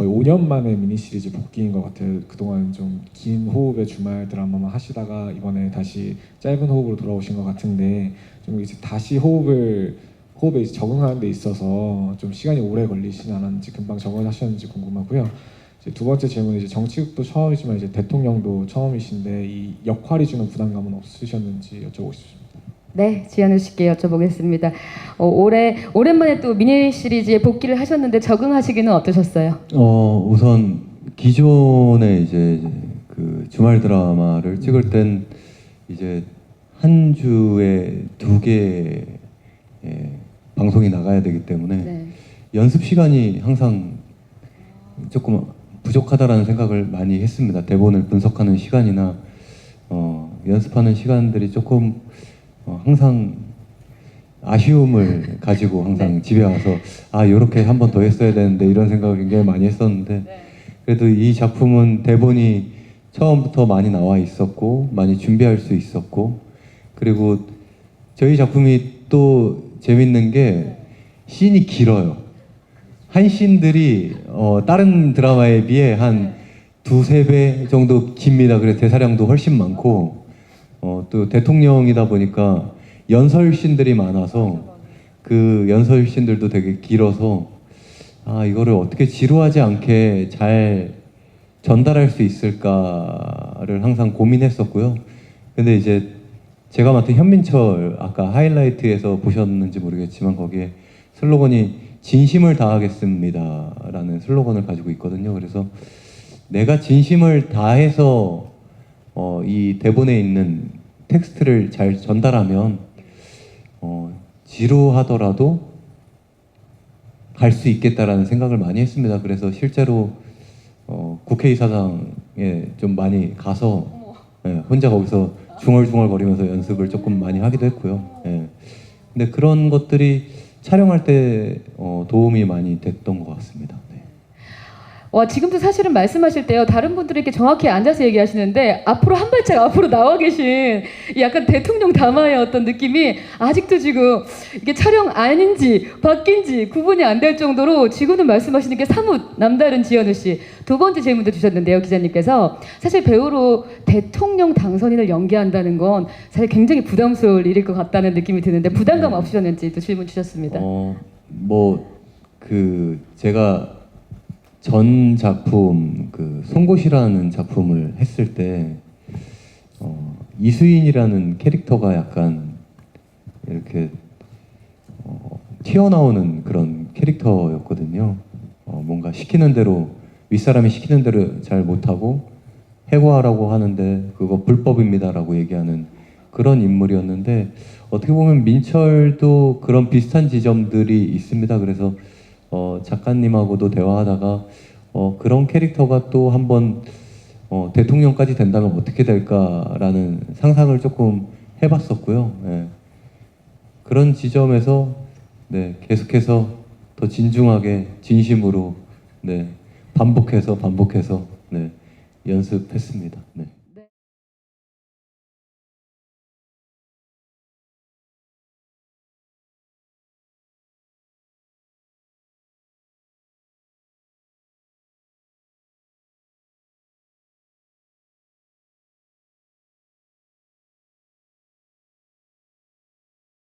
거의 5년 만에 미니 시리즈 복귀인 것 같아요. 그동안 좀 긴 호흡의 주말 드라마만 하시다가 이번에 다시 짧은 호흡으로 돌아오신 것 같은데 좀 이제 다시 호흡을 호흡에 적응하는 데 있어서 좀 시간이 오래 걸리진 않았는지 금방 적응하셨는지 궁금하고요. 이제 두 번째 질문은 이제 정치국도 처음이지만 이제 대통령도 처음이신데 이 역할이 주는 부담감은 없으셨는지 여쭤보고 싶습니다. 네, 지현우 씨께 여쭤보겠습니다. 어, 올해 오랜만에 또 미니 시리즈에 복귀를 하셨는데 적응하시기는 어떠셨어요? 어 우선 기존에 이제 그 주말 드라마를 찍을 땐 이제 한 주에 두개 방송이 나가야 되기 때문에 네. 연습 시간이 항상 조금 부족하다라는 생각을 많이 했습니다. 대본을 분석하는 시간이나 어, 연습하는 시간들이 조금 어, 항상 아쉬움을 가지고 항상 집에 와서 아 이렇게 한 번 더 했어야 되는데 이런 생각을 굉장히 많이 했었는데 그래도 이 작품은 대본이 처음부터 많이 나와 있었고 많이 준비할 수 있었고 그리고 저희 작품이 또 재밌는 게 씬이 길어요. 한 씬들이 어, 다른 드라마에 비해 한 두세 배 정도 깁니다. 그래서 대사량도 훨씬 많고 어, 또 대통령이다 보니까 연설 씬들이 많아서 그 연설 씬들도 되게 길어서 아 이거를 어떻게 지루하지 않게 잘 전달할 수 있을까를 항상 고민했었고요. 근데 이제 제가 맡은 현민철 아까 하이라이트에서 보셨는지 모르겠지만 거기에 슬로건이 진심을 다하겠습니다라는 슬로건을 가지고 있거든요. 그래서 내가 진심을 다해서 어, 이 대본에 있는 텍스트를 잘 전달하면 어, 지루하더라도 갈 수 있겠다라는 생각을 많이 했습니다. 그래서 실제로 어, 국회의사당에 좀 많이 가서 예, 혼자 거기서 중얼중얼거리면서 연습을 조금 많이 하기도 했고요. 예. 근데 그런 것들이 촬영할 때 어, 도움이 많이 됐던 것 같습니다. 네. 와 지금도 사실은 말씀하실 때요 다른 분들에게 정확히 앉아서 얘기하시는데 앞으로 한 발짝 앞으로 나와 계신 이 약간 대통령 담화의 어떤 느낌이 아직도 지금 이게 촬영 아닌지 바뀐지 구분이 안 될 정도로 지금은 말씀하시는 게 사뭇 남다른 지현우 씨 두 번째 질문도 주셨는데요 기자님께서 사실 배우로 대통령 당선인을 연기한다는 건 사실 굉장히 부담스러울 일일 것 같다는 느낌이 드는데 부담감 네. 없으셨는지 또 질문 주셨습니다. 어, 뭐 그 제가 전 작품 그 송곳이라는 작품을 했을 때 어, 이수인이라는 캐릭터가 약간 이렇게 어, 튀어나오는 그런 캐릭터였거든요. 어, 뭔가 시키는 대로 윗사람이 시키는 대로 잘 못하고 해고하라고 하는데 그거 불법입니다라고 얘기하는 그런 인물이었는데 어떻게 보면 민철도 그런 비슷한 지점들이 있습니다. 그래서 어, 작가님하고도 대화하다가 어, 그런 캐릭터가 또 한번 어, 대통령까지 된다면 어떻게 될까라는 상상을 조금 해봤었고요. 예. 그런 지점에서 네, 계속해서 더 진중하게 진심으로 네, 반복해서 반복해서 네, 연습했습니다. 네.